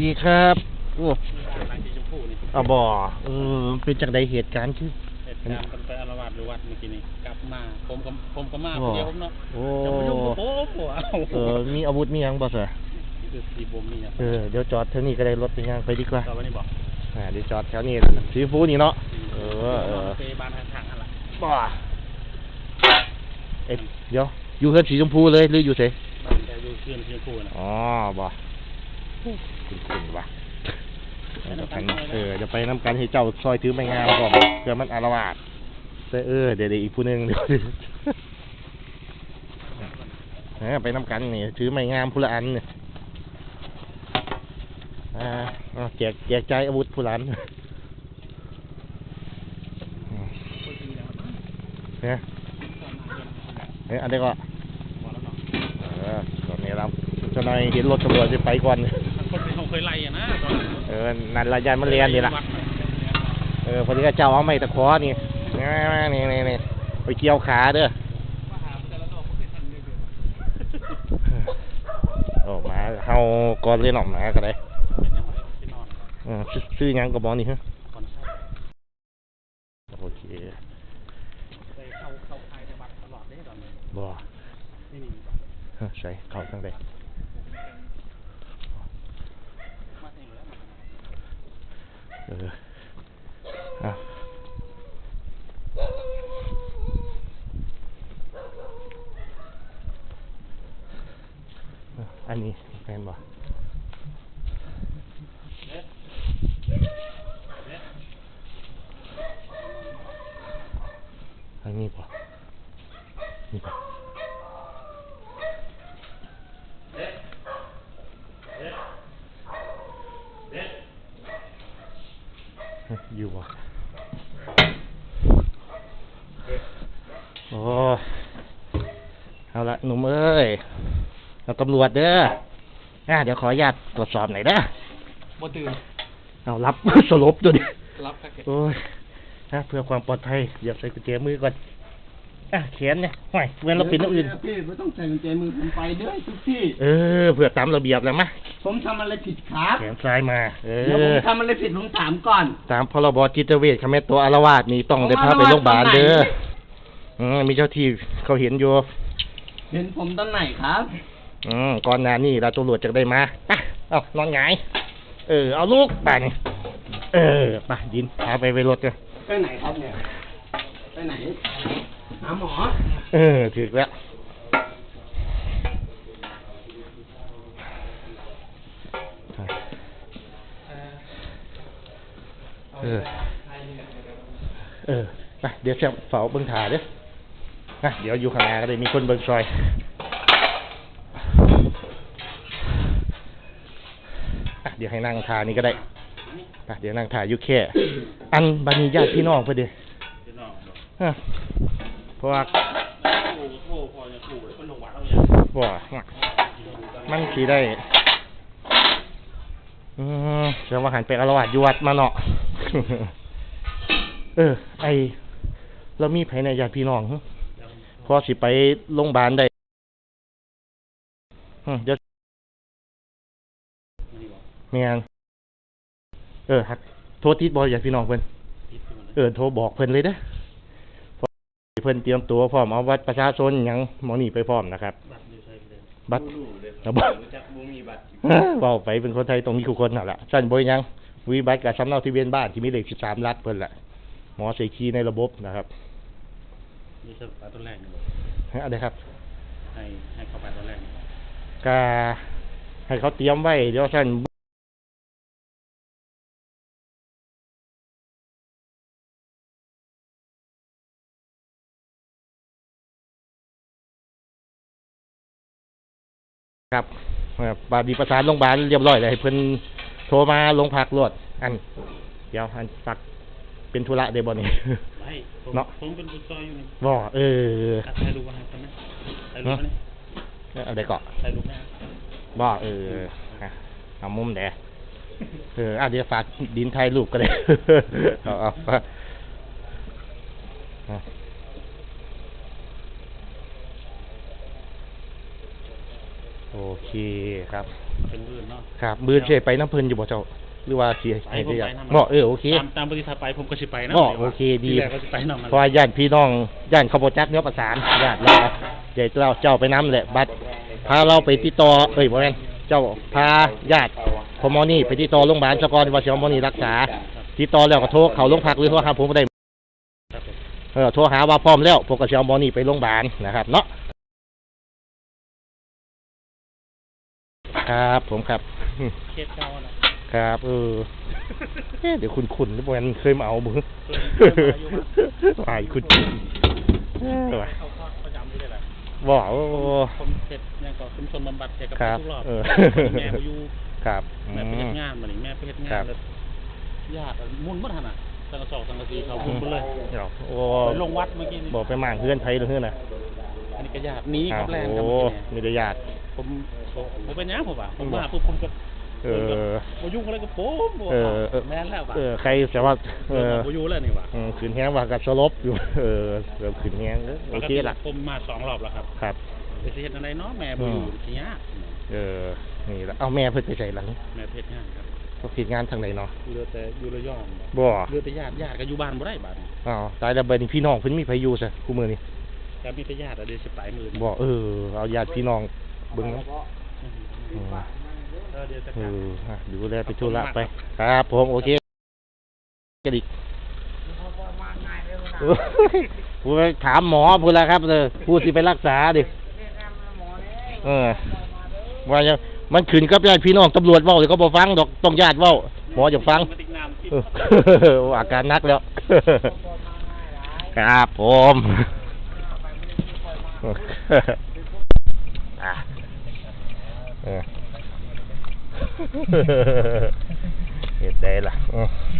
ดีครับโอ้ทางสีชมพูนี่เอาบ่เออเป็นจังใดเหตุการณ์คือเหตุการณ์กันไปอารวาสหรือวัดเมื่อกี้นี่กลับมาผมก็ผมก็มาอ๋อเดียวผมเนาะโอ้จะมายุ่งกับผมหัวเอาเออมีอาวุธมีหยังบ่เสอคือสีบมนี่นะเออเดี๋ยวจอดเท่านี้ก็ได้รถไปย่างไปดีกว่าตอนนี้บอกอ่าเดี๋ยวจอดแถวนี้สีฟูนี่เนาะเออเออไปบ้านทางๆอะไรบ่เอ๊ะเดี๋ยวอยู่เฮือนสีชมพูเลยหรืออยู่ไสบ้านแต่อยู่เพื่อนสีชมพูนะอ๋อบ่ คุณคุณวะเดี๋ยวไปเออเดี๋ยวไปน้ำกันให้เจ้าซอยถือไม้งามก่อนเพื่อมันอารวาสแต่เออเดี๋ยวอีกผู้หนึงเดี๋ยวเออไปน้ำกันนี่ถือไม้งามผู้ละอันเนี่ยอ่าแจกแจกใจอาวุธผู้ลันเนี่ยเฮ้ยอันนี้ก็เออตอนนี้เราจะน่อยเห็นรถตำรวจจะไปก่อน เขาเคยไล่อะนะตอนนั้นเออ นั่นละยายมันเรียนนี่ละวัดน่ะเออพอดีก็เจ้าเอาไม้ตะขอนี่นี่นี่นี่ไปเกี่ยวขาเด้อมาหาแต่ละดอกก็เป็นทันเดือนโอ้มาเฮาก่อนเลยหน่อมมาก็ได้เป็นยังไงเป็นนอนเออซื้อซื้อหยังก็บอกนี่ฮะก่อนใช่โอเคไปเข้าเข้าค่ายในวัดตลอดได้ตอนนี้บ่ไม่มีฮะใส่เข้าทั้งใด มาเองแล้วมา เอออะอะอันนี้แม่นบ่ เอ๊ะเอ๊ะ อันนี้บ่นี่บ่ เอ๊ะเอ๊ะเอ๊ะ ฮะอยู่บ่โอ้เอาละหนุ่มเอ้ยเราตำรวจเด้ออะเดี๋ยวขออนุญาตตรวจสอบหน่อยเด้อบ่ตื่นเอารับ สลบตัวดิรับแพ็กเกจโอ้ยนะเพื่อความปลอดภัยอย่าใส่กุญแจมือก่อนอะแขนเนี่ยห่วยเว้นเราเป็นอย่างอื่น พี่ไม่ต้องใส่กุญแจมือผมไปด้วยทุกที่ เออเพื่อตามระเบียบแล้วมะผมทำอะไรผิดครับแขนซ้ายมา เอเดี๋ยวผมอ ทำอะไรผิดผมถามก่อนตามพรบจิตเวชคำแม่ตัวอารวาสนี่ต้องได้พาไปอารวาสโรงพยาบาลตอนไหนเด้อ อืมมีเจ้าที่เขาเห็นอยู่เห็นผมตอนไหนครับ อืมก่อนหน้านี้เราตำรวจจะได้มาไปเอานอนหงายเออ เอาลูกไปนี่เออไปดินพาไปไปรถเลยไปไหนครับเนี่ย ไปไหน หาหมอ เออถึกแล้วเออ เออ ไป เดี๋ยวจะเฝ้าเบิ่งถ่าเด้อ นะเดี๋ยวอยู่ข้างหน้าก็ได้มีคนเบิ่งซอยอะเดี๋ยวให้นั่งทานี่ก็ได้อะเดี๋ยวนั่งทาอยู่แค่ อันบัดนีญาติพี่น้องเพื่อเด้อพี่น้องบอกฮะเพราะว่าโอ้โหพอจะถูกเลยคนลงวัดเอาอย่างบ่มันสีได้อืมเดี๋ยวมาหันไปอารวาสอยู่วัดมาเนาะ เออ ไอเรามีไผในญาติพี่น้องหึ พอสิไปโรงพยาบาลได้อืมเดี๋ยวมันนี่บอกแม่นเออฮักโทษทิศบ่ญาติพี่น้องเพิ่นคิดดูนะเออโทรบอกเพิ่นเลยเด้อพอเพิ่นเตรียมตัวพร้อมเอาบัตรประชาชนหยังหมอนี่ไปพร้อมนะครับ บัตรอยู่ใช่เลยบัตรรู้เลยเอาบัตรรู้จักบูมีบัตรเว้าไปเป็นคนไทยตรงนี้ทุกคนนั่นแหละสั้นบ่ยังวีบัตรกับสำเนาทะเบียนบ้านที่มีเลข13ลัดเพิ่นแหละหมอใส่คีย์ในระบบนะครับ นี่คือบัตรตัวแรกนี่บอกให้อะไรครับ ให้ให้เข้าไปตัวแรกนี่บอกก็ให้เขาเตรียมไว้เดี๋ยวสั้นครับเอ่อบาดีประสานโรงพยาบาลเรียบร้อยเลยให้เพิ่นโทรมาโรงพักรวดอัน เดี๋ยวอันสักเป็นธุระเดบ่นี่ ไม่ผมเนาะ ผมเป็นผู้ซอยอยู่นี่บ่เออกัดถ่ายรูปมาให้กันนะถ่ายรูปมานี่เอาได้เกาะถ่ายรูปนะบ่เอออะเอามุมแดเอออะเดี๋ยวฝากดินไทยรูปก็ได้ เอาเอาเอาเโอเคครับ เป็นอื่นเนาะ ครับมือเฉยไปน้ำเพลินอยู่บ่เจ้า หรือว่าเสียไปให้ผมได้ไปนำเหมาะเออโอเคตามตามปฏิทินไปผมก็สิไปนะเหมาะโอเคดีที่แรกก็สิไปนำเพราะว่าญาติพี่น้องญาติเขาบ่จักเนื้อประสานญาติเราเดี๋ยวเราเจ้าไปน้ำแหละ บัดพาเราไปติดต่อเอ้ยบ่แม่นเจ้าพาญาติพอหมอนี่ไปติดต่อโรงพยาบาลสกอนว่าสิเอาหมอนี่รักษาติดต่อแล้วก็โทรเข้าโรงพักหรือโทรหาผมบ่ได้ครับผมเออโทรหาว่าพร้อมแล้วผมก็สิเอาหมอนี่ไปโรงพยาบาลนะครับเนาะครับผมครับเคสเก่าน่ะ ครับเออเอ๊ะเดี๋ยวคุณคุณนี่บมันเคยมาเอามือเคยเคยมาอยู่มั้ยวายคุณเออว่ะเข้าคอร์สประจำอยู่เลยแหละบอกโอ้ผมเสร็จเนี่ยก็ชุมชนบำบัดแกกับครับ ทุกรอบเออแม่ไปอยู่ครับอืแม่ไปเฮ็มดงานมานี่แม่ไปเฮ็ดงาครันบแล้วญาติมุ่นบ่ทันอะสังกะสอกสังกะสีเขามุ่นไปเลยเดี๋ยวโอ้ไปลงวัดเมื่อกี้นี่บอกไปหมางเพื่อนไทยหรือเพื่อนน่ะอันนี้ก็ญาติหนี้อ้ากัวบแรงกันโอ้เมื่อกี้เนี่ยมีแต่ญาติผมผมเป็นหยังผมว่าผมมาปุ๊บผมก็ เออบ่ยุ่งอะไรกับผมบ่เออเออแม่นแล้วว่ะเออใครแต่ว่าเออบ่อยู่แล้วนี่ว่ะอืมขืนแห้งว่ากับสลบอยู่ เออเริ่มขืนแห้งเออโอเคละผมมาสองรอบแล้วครับ ครับไปสิเฮ็ดอะไรเนาะแม่บ่อยู่สิยากเออ นี่ละเอาแม่เพิ่นไปใส่หลังแม่ไปเฮ็ดงานครับก็ผิดงานทางไหนเนาะอยู่แต่อยู่ระยองบ่เหลือแต่ญาติญาติก็อยู่บ้านบ่ได้บ้านนี้อ้าวตายแล้วเบิดนี่พี่น้องเพิ่นมีไผอยู่ซะคู่มือนี่แต่มีแต่ญาติอะเดี๋ยวสิไปมื้อนี้บ่เออเอาญาติพี่น้องเบิ่งเนาะ อืมเออเดี๋ยวจะเอกลับออะดูแลไปธุระไป ครับผมโอเคกระดิกโอ้ยผู้ไปถามหมอพูดแล้วครับเออผู้สิไปรักษาดิเออว่ายังมันขืนกับญาติพี่น้องตำรวจเว้าเดี๋ยวก็บ่ฟังดอกต้องญาติเว้าหมอจะฟังมาติกน้ำกินเอออาการหนักแล้วครับผม 呵呵呵呵呵也来了嗯。